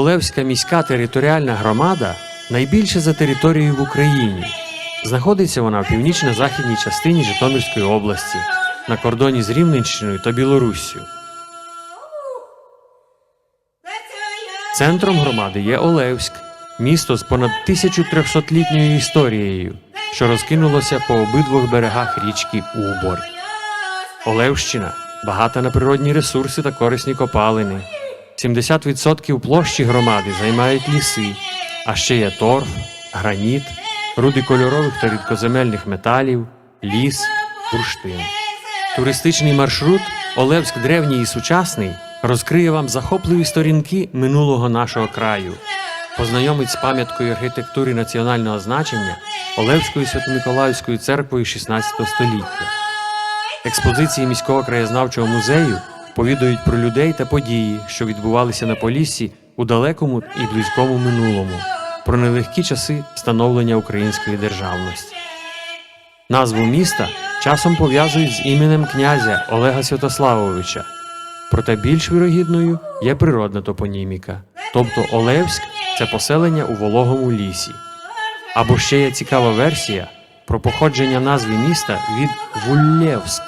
Олевська міська територіальна громада найбільша за територією в Україні. Знаходиться вона в північно-західній частині Житомирської області, на кордоні з Рівненщиною та Білоруссю. Центром громади є Олевськ, місто з понад 1300-літньою історією, що розкинулося по обидвох берегах річки Убор. Олевщина багата на природні ресурси та корисні копалини. 70% площі громади займають ліси, а ще є торф, граніт, руди кольорових та рідкоземельних металів, ліс, бурштин. Туристичний маршрут Олевськ древній і сучасний розкриє вам захопливі сторінки минулого нашого краю, познайомить з пам'яткою архітектури національного значення Олевською Свято-Миколаївською церквою 16 століття. Експозиції міського краєзнавчого музею повідають про людей та події, що відбувалися на Поліссі у далекому і близькому минулому, про нелегкі часи становлення української державності. Назву міста часом пов'язують з іменем князя Олега Святославовича, проте більш вірогідною є природна топоніміка, тобто Олевськ це поселення у вологому лісі. Або ще є цікава версія про походження назви міста від Вуллєвськ,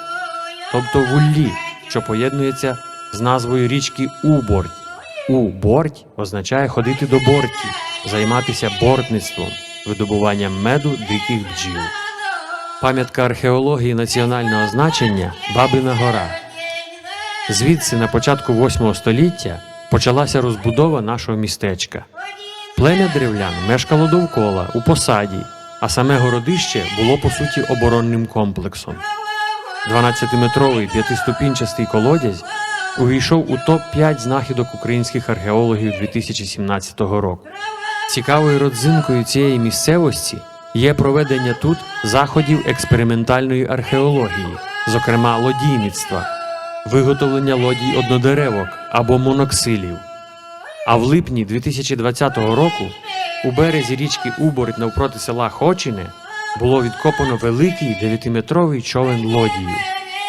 тобто вуллі, що поєднується з назвою річки Уборть. У-борть означає ходити до борті, займатися бортництвом, видобуванням меду диких бджіл. Пам'ятка археології національного значення Бабина гора. Звідси на початку 8 століття почалася розбудова нашого містечка. Плем'я древлян мешкало довкола у посаді, а саме городище було по суті оборонним комплексом. 12-метровий п'ятиступінчастий колодязь увійшов у топ-5 знахідок українських археологів 2017 року. Цікавою родзинкою цієї місцевості є проведення тут заходів експериментальної археології, зокрема лодійництва, виготовлення лодій однодеревок або моноксилів. А в липні 2020 року у березі річки Уборить навпроти села Хочине було відкопано великий 9-метровий човен лодію.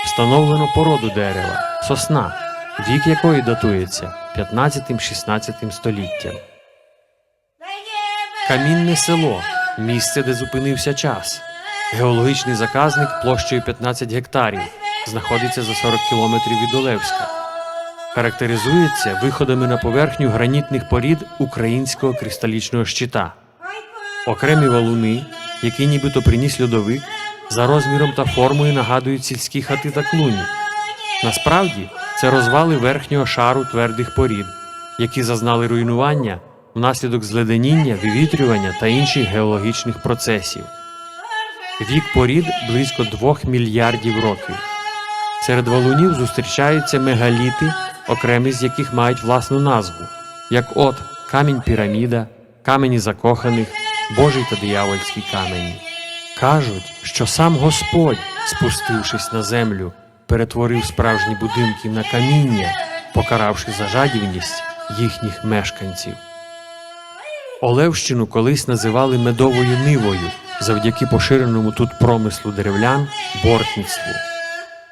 Встановлено породу дерева сосна, вік якої датується 15-16 століттям. Камінне село місце, де зупинився час. Геологічний заказник площею 15 гектарів знаходиться за 40 кілометрів від Олевська. Характеризується виходами на поверхню гранітних порід українського кристалічного щита. Окремі валуни, які нібито приніс льодовик, за розміром та формою нагадують сільські хати та клуні. Насправді це розвали верхнього шару твердих порід, які зазнали руйнування внаслідок зледеніння, вивітрювання та інших геологічних процесів. Вік порід близько 2 мільярдів років. Серед валунів зустрічаються мегаліти, окремі з яких мають власну назву, як от камінь піраміда, камені закоханих, Божий та диявольський камені. Кажуть, що сам Господь, спустившись на землю, перетворив справжні будинки на каміння, покаравши за жадібність їхніх мешканців. Олевщину колись називали медовою нивою завдяки поширеному тут промислу деревлян бортництву.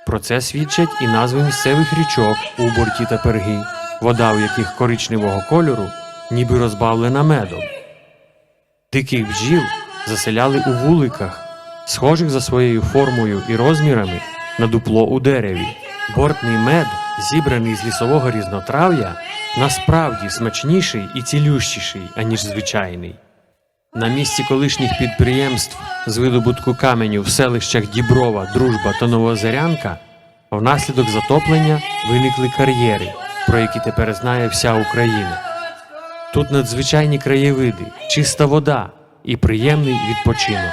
Про це свідчать і назви місцевих річок у борті та перги, вода у яких коричневого кольору, ніби розбавлена медом. Диких бджіл заселяли у вуликах, схожих за своєю формою і розмірами на дупло у дереві. Бортний мед, зібраний з лісового різнотрав'я, насправді смачніший і цілющіший, аніж звичайний. На місці колишніх підприємств з видобутку каменю в селищах Діброва, Дружба та Новозарянка внаслідок затоплення виникли кар'єри, про які тепер знає вся Україна. Тут надзвичайні краєвиди, чиста вода і приємний відпочинок.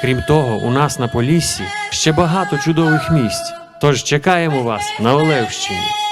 Крім того, у нас на Поліссі ще багато чудових місць, тож чекаємо вас на Олевщині.